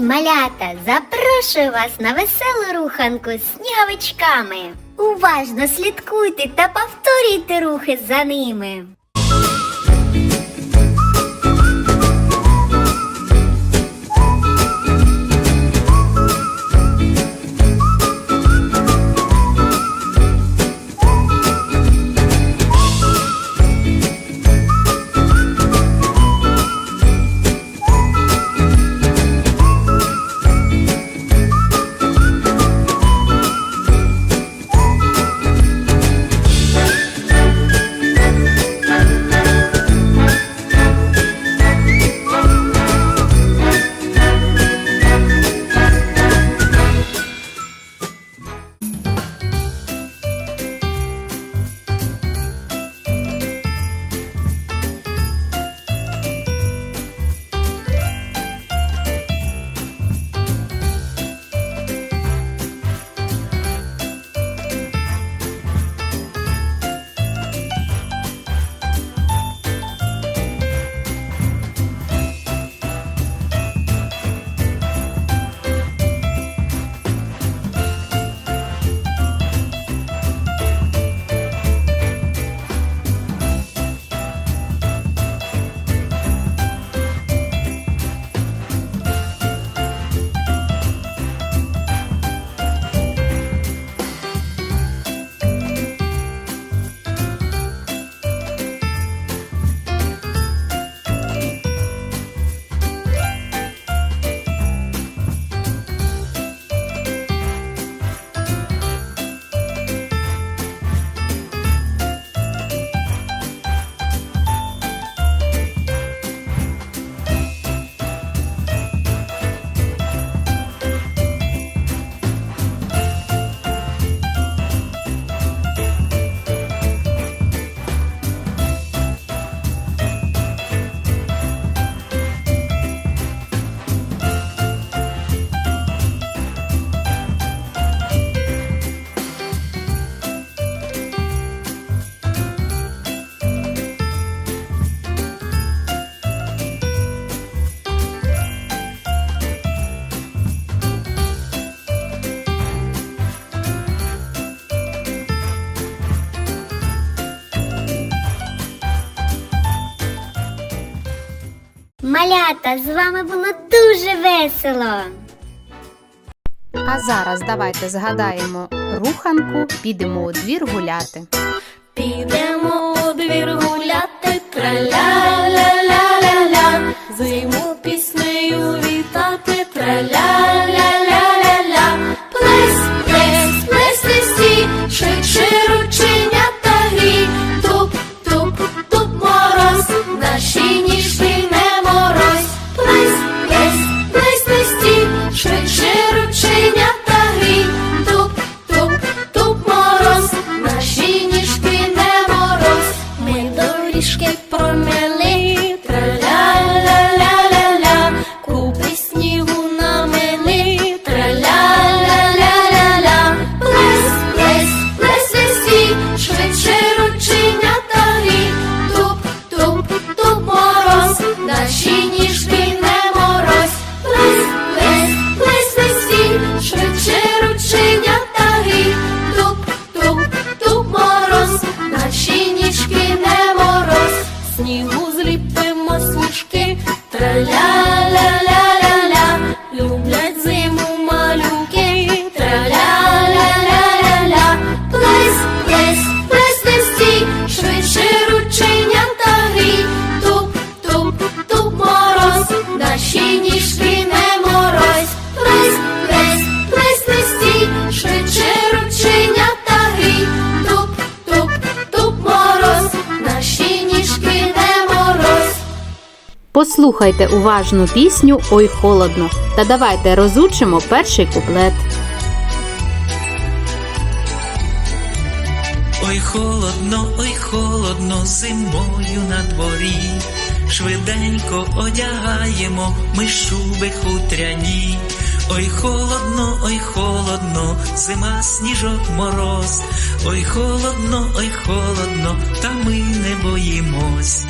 малята! Запрошую вас на веселу руханку з сніговичками. Уважно слідкуйте та повторюйте рухи за ними. Малята, з вами було дуже весело. А зараз давайте згадаємо руханку, підемо у двір гуляти. Підемо у двір гуляти, траля-ля-ля-ля-ля, зиму піснею Послухайте уважну пісню Ой холодно та давайте розучимо перший куплет. Ой, холодно, ой, холодно, зимою на дворі. Швиденько одягаємо ми шуби хутряні. Ой, холодно, ой, холодно, зима, сніжок, мороз. Ой, холодно, ой, холодно, та ми не боїмось.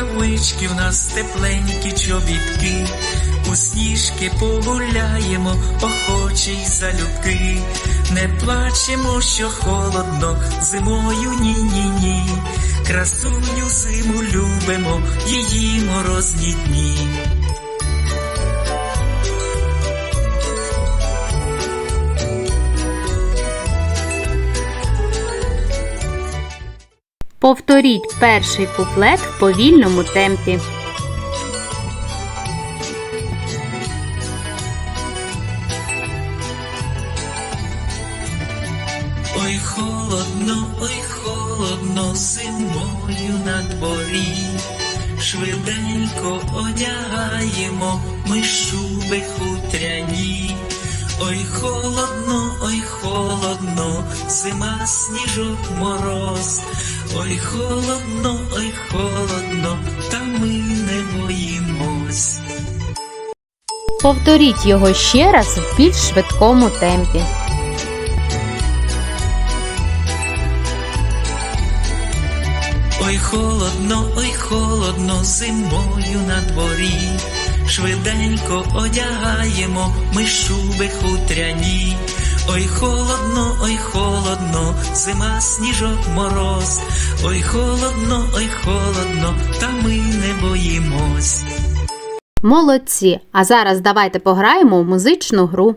Рукавички, в нас тепленькі чобітки, у сніжки погуляємо, охочі й залюбки, не плачемо, що холодно, зимою ні-ні-ні. Красуню зиму любимо, її морозні дні. Повторіть перший куплет в повільному темпі. Ой, холодно, ой, холодно, зимою на дворі. Швиденько одягаємо ми шуби хутряні. Ой, холодно, ой, холодно, зима, сніжок, мороз. Ой, холодно, ой, холодно, та ми не боїмось. Повторіть його ще раз в більш швидкому темпі. Ой, холодно, ой, холодно, зимою на дворі. Швиденько одягаємо ми шуби хутряні. Ой, холодно, ой, холодно, зима, сніжок, мороз. Ой, холодно, ой, холодно, та ми не боїмось. Молодці! А зараз давайте пограємо в музичну гру.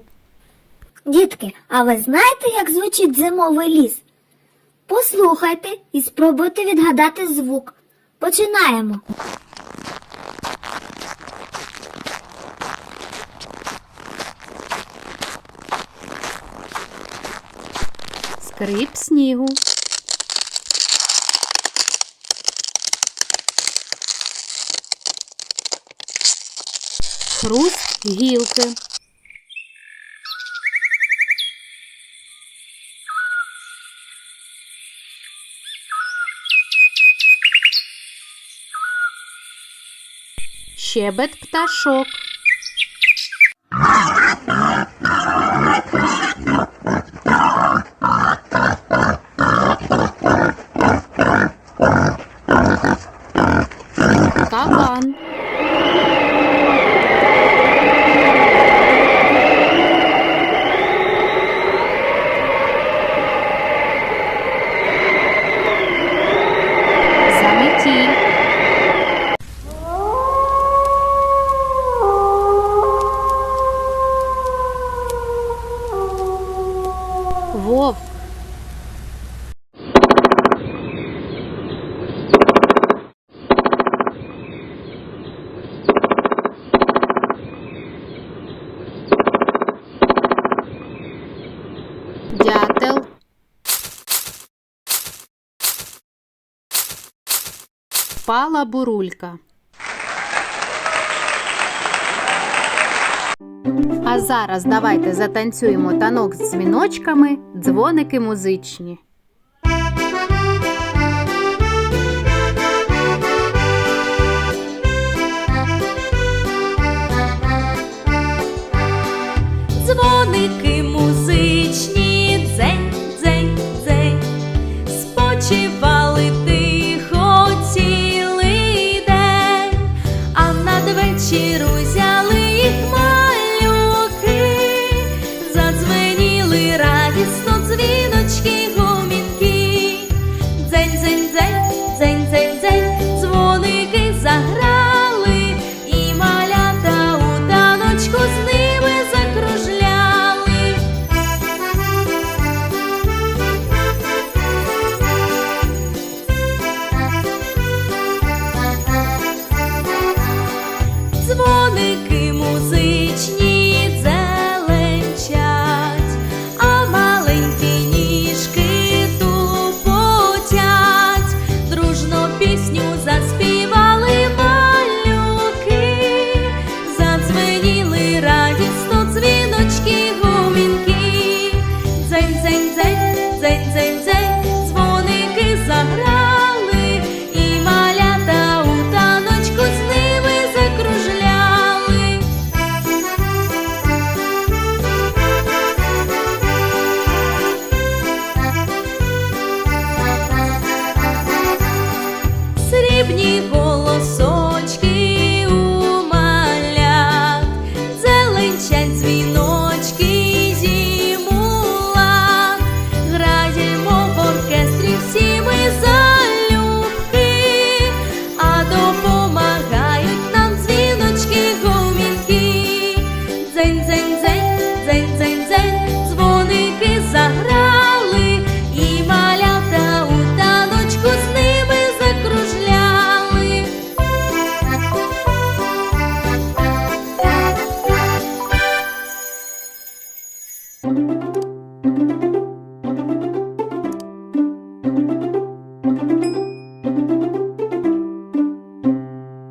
Дітки, а ви знаєте, як звучить зимовий ліс? Послухайте і спробуйте відгадати звук. Починаємо. Скрип снігу. Хруст гілки. Щебет пташок. Впала бурулька. А зараз давайте затанцюємо танок з дзвіночками, дзвоники музичні. Дзвоники